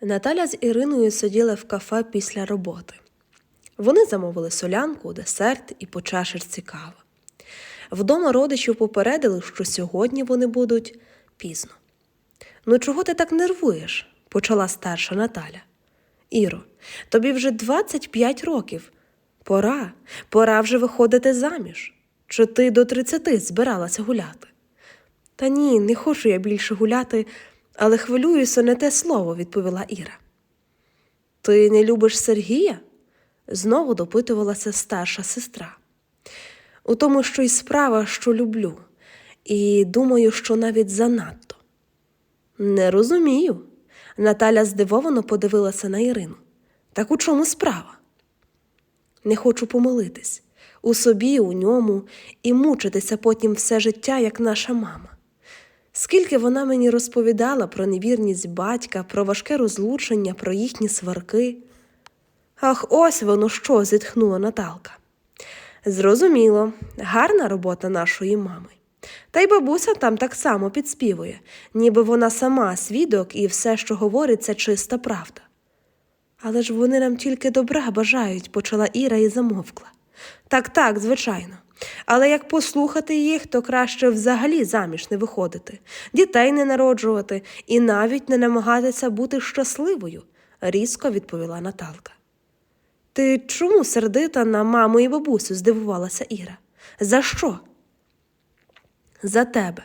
Наталя з Іриною сиділи в кафе після роботи. Вони замовили солянку, десерт і по чашечці кави. Вдома родичів попередили, що сьогодні вони будуть пізно. Ну, чого ти так нервуєш? почала старша Наталя. Іро, тобі вже 25 років. Пора, пора вже виходити заміж. Чи ти до 30 збиралася гуляти? Та ні, не хочу я більше гуляти, але хвилююся не те слово, відповіла Іра. Ти не любиш Сергія? знову допитувалася старша сестра. У тому, що й справа, що люблю, і думаю, що навіть занадто. Не розумію. Наталя здивовано подивилася на Ірину. Так у чому справа? Не хочу помилитись у собі, у ньому і мучитися потім все життя, як наша мама. Скільки вона мені розповідала про невірність батька, про важке розлучення, про їхні сварки. Ах, ось воно що, зітхнула Наталка. Зрозуміло, гарна робота нашої мами. Та й бабуся там так само підспівує, ніби вона сама свідок і все, що говорить, це чиста правда. Але ж вони нам тільки добра бажають, почала Іра і замовкла. Так, так, звичайно. Але як послухати їх, то краще взагалі заміж не виходити, дітей не народжувати і навіть не намагатися бути щасливою, різко відповіла Наталка. Ти чому сердита на маму і бабусю? здивувалася Іра. За що? За тебе.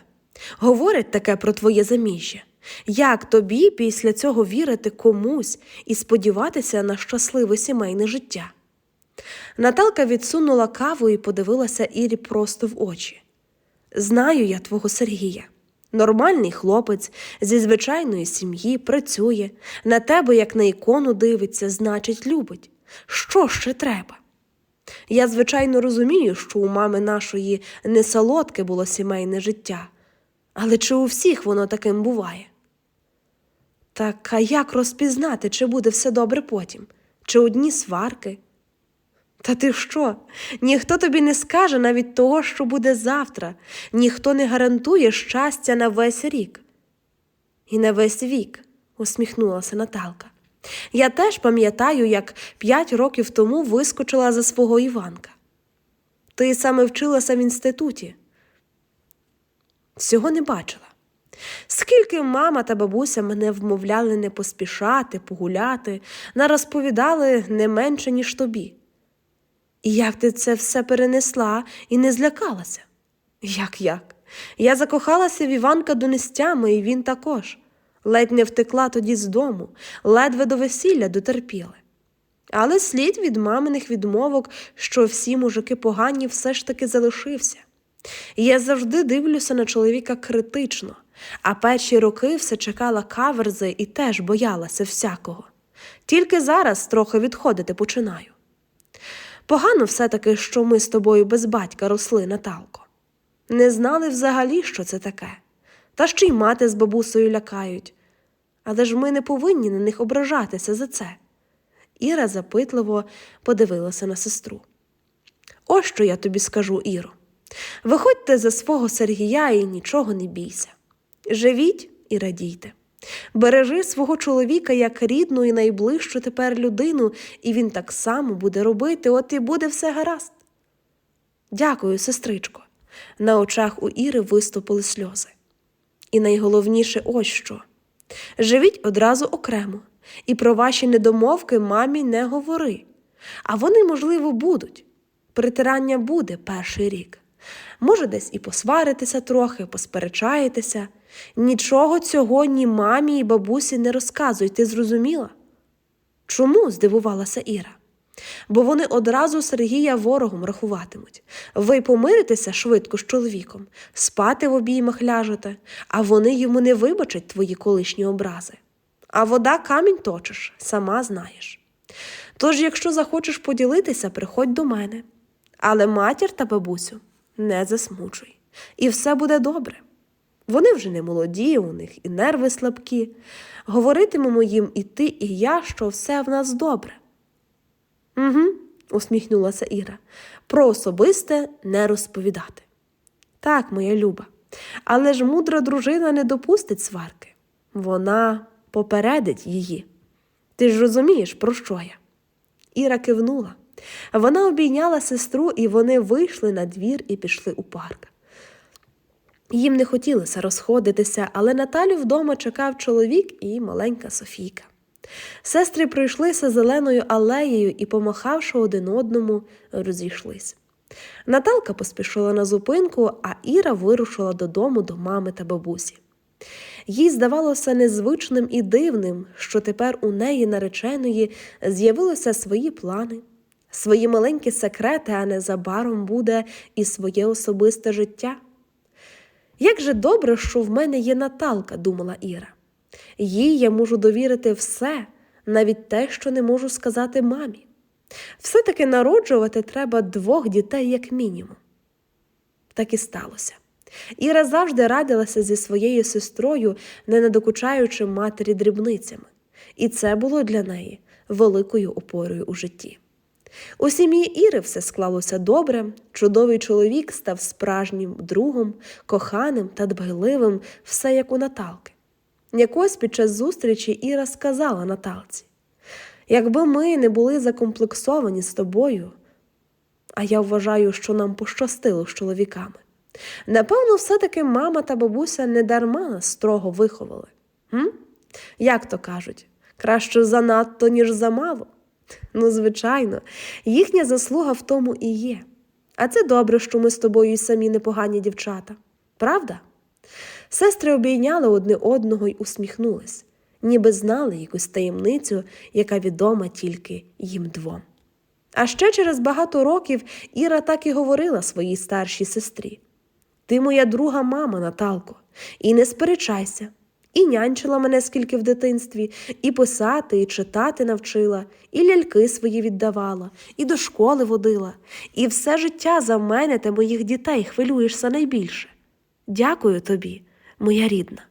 Говорять таке про твоє заміжжя. Як тобі після цього вірити комусь і сподіватися на щасливе сімейне життя? Наталка відсунула каву і подивилася Ірі просто в очі. Знаю я твого Сергія. Нормальний хлопець зі звичайної сім'ї працює, на тебе, як на ікону дивиться, значить, любить. Що ще треба? Я, звичайно, розумію, що у мами нашої не солодке було сімейне життя, але чи у всіх воно таким буває? Так а як розпізнати, чи буде все добре потім, чи одні сварки? Та ти що? Ніхто тобі не скаже навіть того, що буде завтра, ніхто не гарантує щастя на весь рік. І на весь вік, усміхнулася Наталка. Я теж пам'ятаю, як п'ять років тому вискочила за свого Іванка. Ти саме вчилася в інституті. Всього не бачила. Скільки мама та бабуся мене вмовляли не поспішати, погуляти, нарозповідали не менше, ніж тобі. І як ти це все перенесла і не злякалася? Як як? Я закохалася в Іванка донестями, і він також. Ледь не втекла тоді з дому, ледве до весілля дотерпіли. Але слід від маминих відмовок, що всі мужики погані, все ж таки залишився. Я завжди дивлюся на чоловіка критично, а перші роки все чекала каверзи і теж боялася всякого. Тільки зараз трохи відходити починаю. Погано все-таки, що ми з тобою без батька росли, Наталко. Не знали взагалі, що це таке, та ще й мати з бабусею лякають. Але ж ми не повинні на них ображатися за це. Іра запитливо подивилася на сестру. Ось що я тобі скажу, Іро. Виходьте за свого Сергія і нічого не бійся. Живіть і радійте. Бережи свого чоловіка як рідну і найближчу тепер людину, і він так само буде робити, от і буде все гаразд. Дякую, сестричко. На очах у Іри виступили сльози. І найголовніше ось що. Живіть одразу окремо, і про ваші недомовки мамі не говори. А вони, можливо, будуть. Притирання буде перший рік. Може, десь і посваритися трохи, посперечаєтеся. Нічого цього ні мамі і бабусі не розказуй, ти зрозуміла? Чому? здивувалася Іра. Бо вони одразу Сергія ворогом рахуватимуть. Ви помиритеся швидко з чоловіком, спати в обіймах ляжете, а вони йому не вибачать твої колишні образи. А вода камінь точиш, сама знаєш. Тож, якщо захочеш поділитися, приходь до мене. Але матір та бабусю не засмучуй, і все буде добре. Вони вже не молоді, у них і нерви слабкі. Говоритимемо їм і ти, і я, що все в нас добре. Угу, усміхнулася Іра. Про особисте не розповідати. Так, моя люба, але ж мудра дружина не допустить сварки. Вона попередить її. Ти ж розумієш, про що я? Іра кивнула. Вона обійняла сестру, і вони вийшли на двір і пішли у парк. Їм не хотілося розходитися, але Наталю вдома чекав чоловік і маленька Софійка. Сестри пройшлися зеленою алеєю і, помахавши один одному, розійшлись. Наталка поспішила на зупинку, а Іра вирушила додому до мами та бабусі. Їй здавалося незвичним і дивним, що тепер у неї нареченої з'явилися свої плани, свої маленькі секрети, а незабаром буде і своє особисте життя. Як же добре, що в мене є Наталка, думала Іра. Їй я можу довірити все, навіть те, що не можу сказати мамі. Все-таки народжувати треба двох дітей, як мінімум. Так і сталося. Іра завжди радилася зі своєю сестрою, не надокучаючи матері дрібницями, і це було для неї великою опорою у житті. У сім'ї Іри все склалося добре, чудовий чоловік став справжнім другом, коханим та дбайливим, все як у Наталки. Якось під час зустрічі Іра сказала Наталці: Якби ми не були закомплексовані з тобою, а я вважаю, що нам пощастило з чоловіками. Напевно, все-таки мама та бабуся не дарма нас строго виховали. Як то кажуть, краще занадто, ніж замало. Ну, звичайно, їхня заслуга в тому і є. А це добре, що ми з тобою і самі непогані дівчата. Правда? Сестри обійняли одне одного й усміхнулись, ніби знали якусь таємницю, яка відома тільки їм двом. А ще через багато років Іра так і говорила своїй старшій сестрі: Ти моя друга мама, Наталко, і не сперечайся. І нянчила мене скільки в дитинстві, і писати, і читати навчила, і ляльки свої віддавала, і до школи водила, і все життя за мене та моїх дітей хвилюєшся найбільше. Дякую тобі, моя рідна.